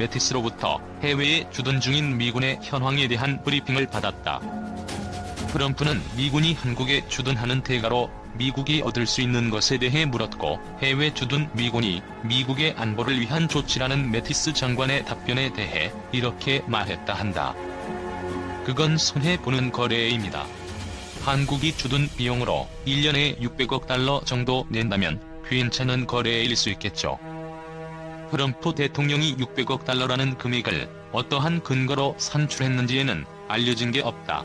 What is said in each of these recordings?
매티스로부터 해외에 주둔 중인 미군의 현황에 대한 브리핑을 받았다. 트럼프는 미군이 한국에 주둔하는 대가로 미국이 얻을 수 있는 것에 대해 물었고 해외 주둔 미군이 미국의 안보를 위한 조치라는 매티스 장관의 답변에 대해 이렇게 말했다 한다. 그건 손해보는 거래입니다. 한국이 주둔 비용으로 1년에 600억 달러 정도 낸다면 괜찮은 거래일 수 있겠죠. 트럼프 대통령이 600억 달러라는 금액을 어떠한 근거로 산출했는지에는 알려진 게 없다.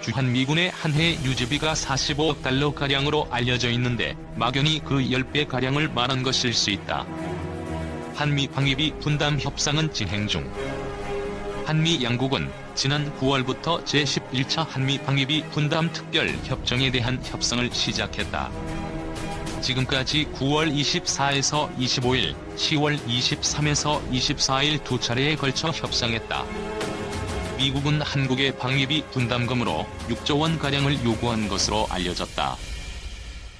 주한미군의 한 해 유지비가 45억 달러가량으로 알려져 있는데 막연히 그 10배가량을 말한 것일 수 있다. 한미 방위비 분담 협상은 진행 중. 한미 양국은 지난 9월부터 제11차 한미 방위비 분담 특별 협정에 대한 협상을 시작했다. 지금까지 9월 24에서 25일, 10월 23에서 24일 두 차례에 걸쳐 협상했다. 미국은 한국의 방위비 분담금으로 6조 원 가량을 요구한 것으로 알려졌다.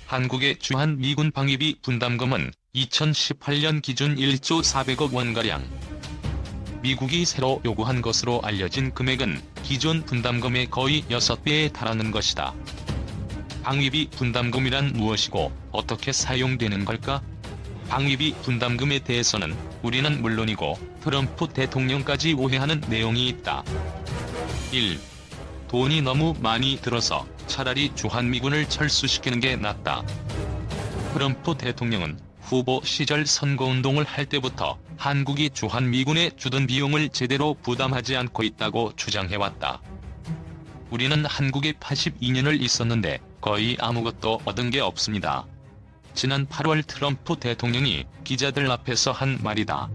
한국의 주한 미군 방위비 분담금은 2018년 기준 1조 400억 원가량. 미국이 새로 요구한 것으로 알려진 금액은 기존 분담금의 거의 6배에 달하는 것이다. 방위비 분담금이란 무엇이고 어떻게 사용되는 걸까? 방위비 분담금에 대해서는 우리는 물론이고 트럼프 대통령까지 오해하는 내용이 있다. 1. 돈이 너무 많이 들어서 차라리 주한미군을 철수시키는 게 낫다. 트럼프 대통령은 후보 시절 선거운동을 할 때부터 한국이 주한미군의 주둔 비용을 제대로 부담하지 않고 있다고 주장해왔다. 우리는 한국에 82년을 있었는데 거의 아무것도 얻은 게 없습니다. 지난 8월 트럼프 대통령이 기자들 앞에서 한 말이다.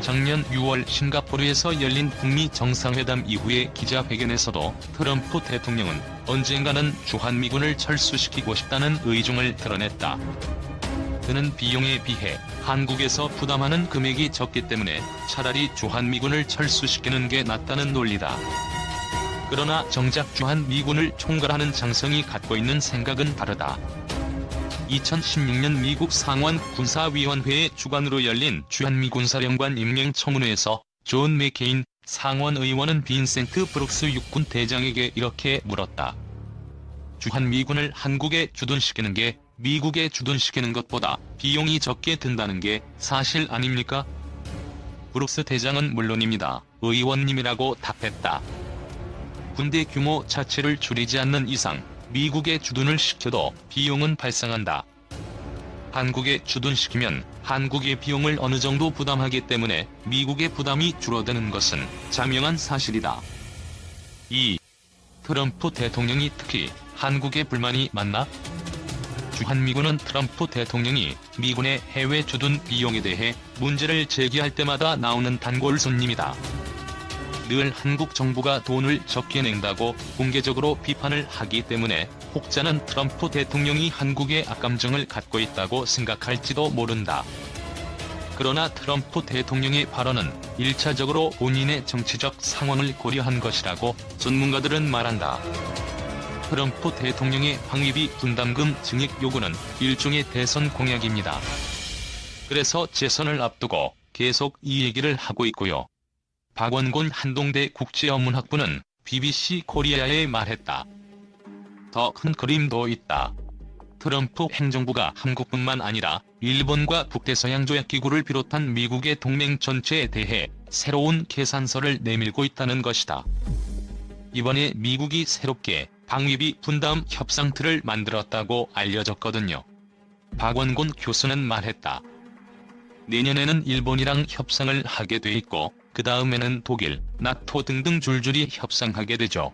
작년 6월 싱가포르에서 열린 북미 정상회담 이후의 기자회견에서도 트럼프 대통령은 언젠가는 주한미군을 철수시키고 싶다는 의중을 드러냈다. 그는 비용에 비해 한국에서 부담하는 금액이 적기 때문에 차라리 주한미군을 철수시키는 게 낫다는 논리다. 그러나 정작 주한 미군을 총괄하는 장성이 갖고 있는 생각은 다르다. 2016년 미국 상원 군사위원회의 주관으로 열린 주한미군사령관 임명 청문회에서 존 맥케인 상원 의원은 빈센트 브룩스 육군 대장에게 이렇게 물었다. 주한미군을 한국에 주둔시키는 게 미국에 주둔시키는 것보다 비용이 적게 든다는 게 사실 아닙니까? 브룩스 대장은 물론입니다. 의원님이라고 답했다. 군대 규모 자체를 줄이지 않는 이상 미국에 주둔을 시켜도 비용은 발생한다. 한국에 주둔시키면 한국의 비용을 어느 정도 부담하기 때문에 미국의 부담이 줄어드는 것은 자명한 사실이다. 2. 트럼프 대통령이 특히 한국에 불만이 많나? 주한미군은 트럼프 대통령이 미군의 해외 주둔 비용에 대해 문제를 제기할 때마다 나오는 단골 손님이다. 늘 한국 정부가 돈을 적게 낸다고 공개적으로 비판을 하기 때문에 혹자는 트럼프 대통령이 한국에 악감정을 갖고 있다고 생각할지도 모른다. 그러나 트럼프 대통령의 발언은 1차적으로 본인의 정치적 상황을 고려한 것이라고 전문가들은 말한다. 트럼프 대통령의 방위비 분담금 증액 요구는 일종의 대선 공약입니다. 그래서 재선을 앞두고 계속 이 얘기를 하고 있고요. 박원곤 한동대 국제어문학부는 BBC 코리아에 말했다. 더 큰 그림도 있다. 트럼프 행정부가 한국뿐만 아니라 일본과 북대서양 조약기구를 비롯한 미국의 동맹 전체에 대해 새로운 계산서를 내밀고 있다는 것이다. 이번에 미국이 새롭게 방위비 분담 협상 틀을 만들었다고 알려졌거든요. 박원곤 교수는 말했다. 내년에는 일본이랑 협상을 하게 돼 있고 그 다음에는 독일, 나토 등등 줄줄이 협상하게 되죠.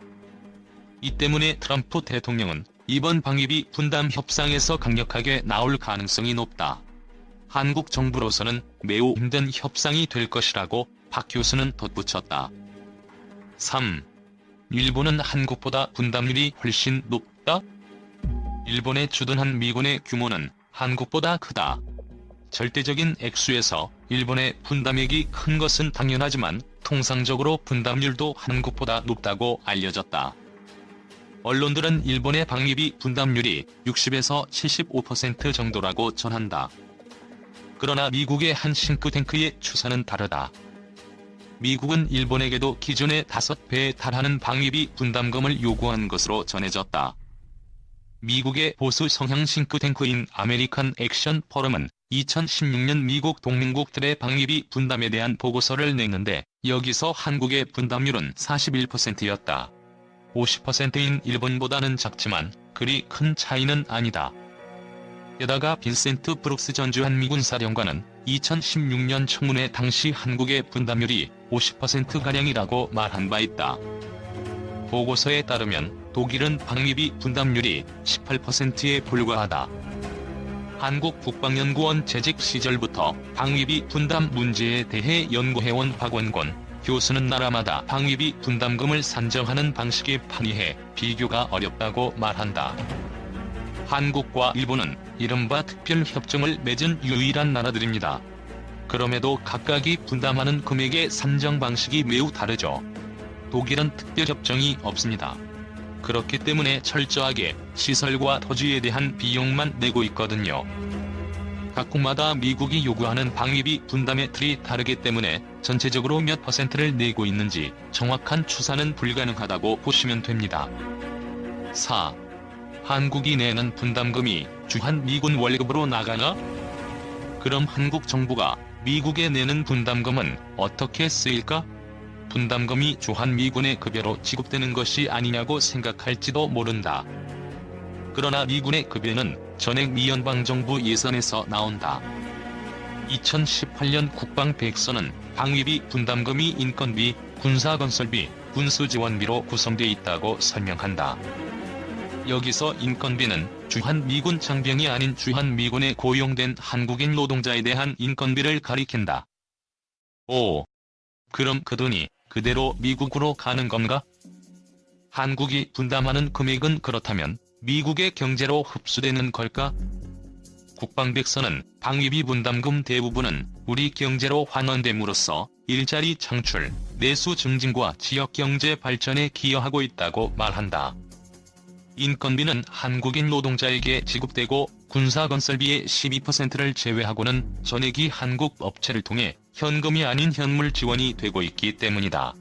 이 때문에 트럼프 대통령은 이번 방위비 분담 협상에서 강력하게 나올 가능성이 높다. 한국 정부로서는 매우 힘든 협상이 될 것이라고 박 교수는 덧붙였다. 3. 일본은 한국보다 분담률이 훨씬 높다? 일본에 주둔한 미군의 규모는 한국보다 크다. 절대적인 액수에서 일본의 분담액이 큰 것은 당연하지만 통상적으로 분담률도 한국보다 높다고 알려졌다. 언론들은 일본의 방위비 분담률이 60에서 75% 정도라고 전한다. 그러나 미국의 한 싱크탱크의 추산은 다르다. 미국은 일본에게도 기존의 5배에 달하는 방위비 분담금을 요구한 것으로 전해졌다. 미국의 보수 성향 싱크탱크인 아메리칸 액션 포럼은 2016년 미국 동맹국들의 방위비 분담에 대한 보고서를 냈는데 여기서 한국의 분담률은 41%였다. 50%인 일본보다는 작지만 그리 큰 차이는 아니다. 게다가 빈센트 브룩스 전주 한 미군 사령관은 2016년 청문회 당시 한국의 분담률이 50%가량이라고 말한 바 있다. 보고서에 따르면 독일은 방위비 분담률이 18%에 불과하다. 한국국방연구원 재직 시절부터 방위비 분담 문제에 대해 연구해온 박원권 교수는 나라마다 방위비 분담금을 산정하는 방식에 판이해 비교가 어렵다고 말한다. 한국과 일본은 이른바 특별협정을 맺은 유일한 나라들입니다. 그럼에도 각각이 분담하는 금액의 산정 방식이 매우 다르죠. 독일은 특별협정이 없습니다. 그렇기 때문에 철저하게 시설과 토지에 대한 비용만 내고 있거든요. 각국마다 미국이 요구하는 방위비 분담의 틀이 다르기 때문에 전체적으로 몇 퍼센트를 내고 있는지 정확한 추산은 불가능하다고 보시면 됩니다. 4. 한국이 내는 분담금이 주한 미군 월급으로 나가나? 그럼 한국 정부가 미국에 내는 분담금은 어떻게 쓰일까? 분담금이 주한미군의 급여로 지급되는 것이 아니냐고 생각할지도 모른다. 그러나 미군의 급여는 전액 미연방 정부 예산에서 나온다. 2018년 국방 백서는 방위비 분담금이 인건비, 군사건설비, 군수지원비로 구성돼 있다고 설명한다. 여기서 인건비는 주한미군 장병이 아닌 주한미군에 고용된 한국인 노동자에 대한 인건비를 가리킨다. 5. 그럼 그 돈이 그대로 미국으로 가는 건가? 한국이 분담하는 금액은 그렇다면 미국의 경제로 흡수되는 걸까? 국방백서는 방위비 분담금 대부분은 우리 경제로 환원됨으로써 일자리 창출, 내수 증진과 지역 경제 발전에 기여하고 있다고 말한다. 인건비는 한국인 노동자에게 지급되고 군사건설비의 12%를 제외하고는 전액이 한국 업체를 통해 현금이 아닌 현물 지원이 되고 있기 때문이다.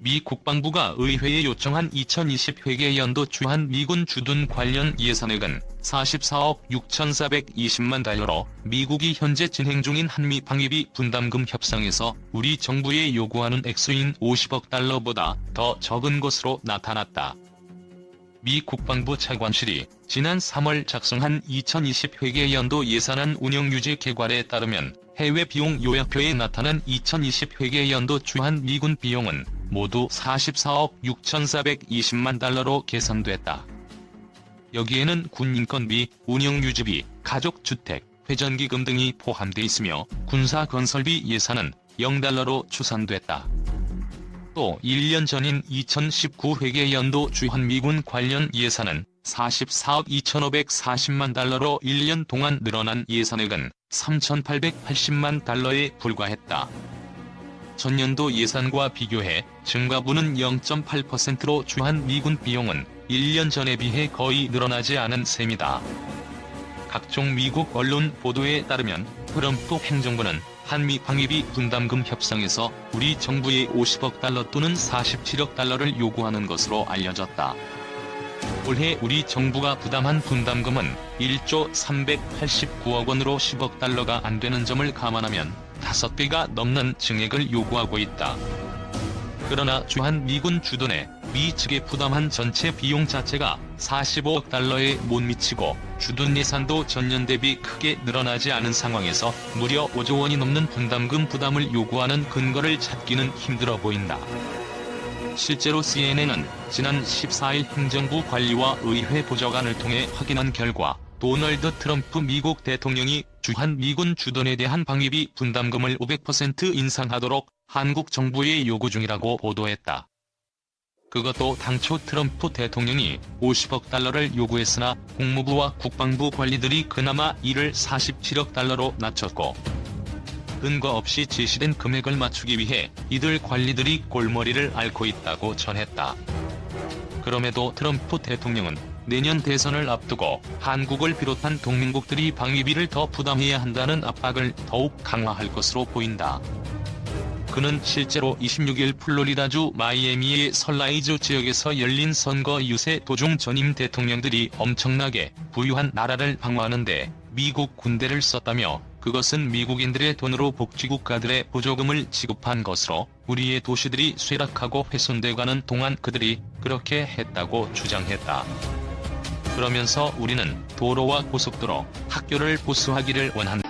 미 국방부가 의회에 요청한 2020 회계 연도 주한 미군 주둔 관련 예산액은 44억 6,420만 달러로 미국이 현재 진행 중인 한미 방위비 분담금 협상에서 우리 정부에 요구하는 액수인 50억 달러보다 더 적은 것으로 나타났다. 미 국방부 차관실이 지난 3월 작성한 2020 회계 연도 예산안 운영 유지 계획에 따르면 해외 비용 요약표에 나타난 2020 회계연도 주한 미군 비용은 모두 44억 6,420만 달러로 계산됐다. 여기에는 군 인건비, 운영유지비, 가족주택, 회전기금 등이 포함돼 있으며 군사건설비 예산은 0달러로 추산됐다. 또 1년 전인 2019 회계연도 주한미군 관련 예산은 44억 2,540만 달러로 1년 동안 늘어난 예산액은 3,880만 달러에 불과했다. 전년도 예산과 비교해 증가분은 0.8%로 주한 미군 비용은 1년 전에 비해 거의 늘어나지 않은 셈이다. 각종 미국 언론 보도에 따르면 트럼프 행정부는 한미 방위비 분담금 협상에서 우리 정부에 50억 달러 또는 47억 달러를 요구하는 것으로 알려졌다. 올해 우리 정부가 부담한 분담금은 1조 389억 원으로 10억 달러가 안 되는 점을 감안하면 5배가 넘는 증액을 요구하고 있다. 그러나 주한 미군 주둔에 미 측에 부담한 전체 비용 자체가 45억 달러에 못 미치고 주둔 예산도 전년 대비 크게 늘어나지 않은 상황에서 무려 5조 원이 넘는 분담금 부담을 요구하는 근거를 찾기는 힘들어 보인다. 실제로 CNN은 지난 14일 행정부 관리와 의회 보좌관을 통해 확인한 결과 도널드 트럼프 미국 대통령이 주한 미군 주둔에 대한 방위비 분담금을 500% 인상하도록 한국 정부에 요구 중이라고 보도했다. 그것도 당초 트럼프 대통령이 50억 달러를 요구했으나 국무부와 국방부 관리들이 그나마 이를 47억 달러로 낮췄고 근거 없이 제시된 금액을 맞추기 위해 이들 관리들이 골머리를 앓고 있다고 전했다. 그럼에도 트럼프 대통령은 내년 대선을 앞두고 한국을 비롯한 동맹국들이 방위비를 더 부담해야 한다는 압박을 더욱 강화할 것으로 보인다. 그는 실제로 26일 플로리다주 마이애미의 설라이즈 지역에서 열린 선거 유세 도중 전임 대통령들이 엄청나게 부유한 나라를 방어하는데 미국 군대를 썼다며 그것은 미국인들의 돈으로 복지국가들의 보조금을 지급한 것으로 우리의 도시들이 쇠락하고 훼손돼가는 동안 그들이 그렇게 했다고 주장했다. 그러면서 우리는 도로와 고속도로, 학교를 보수하기를 원한다.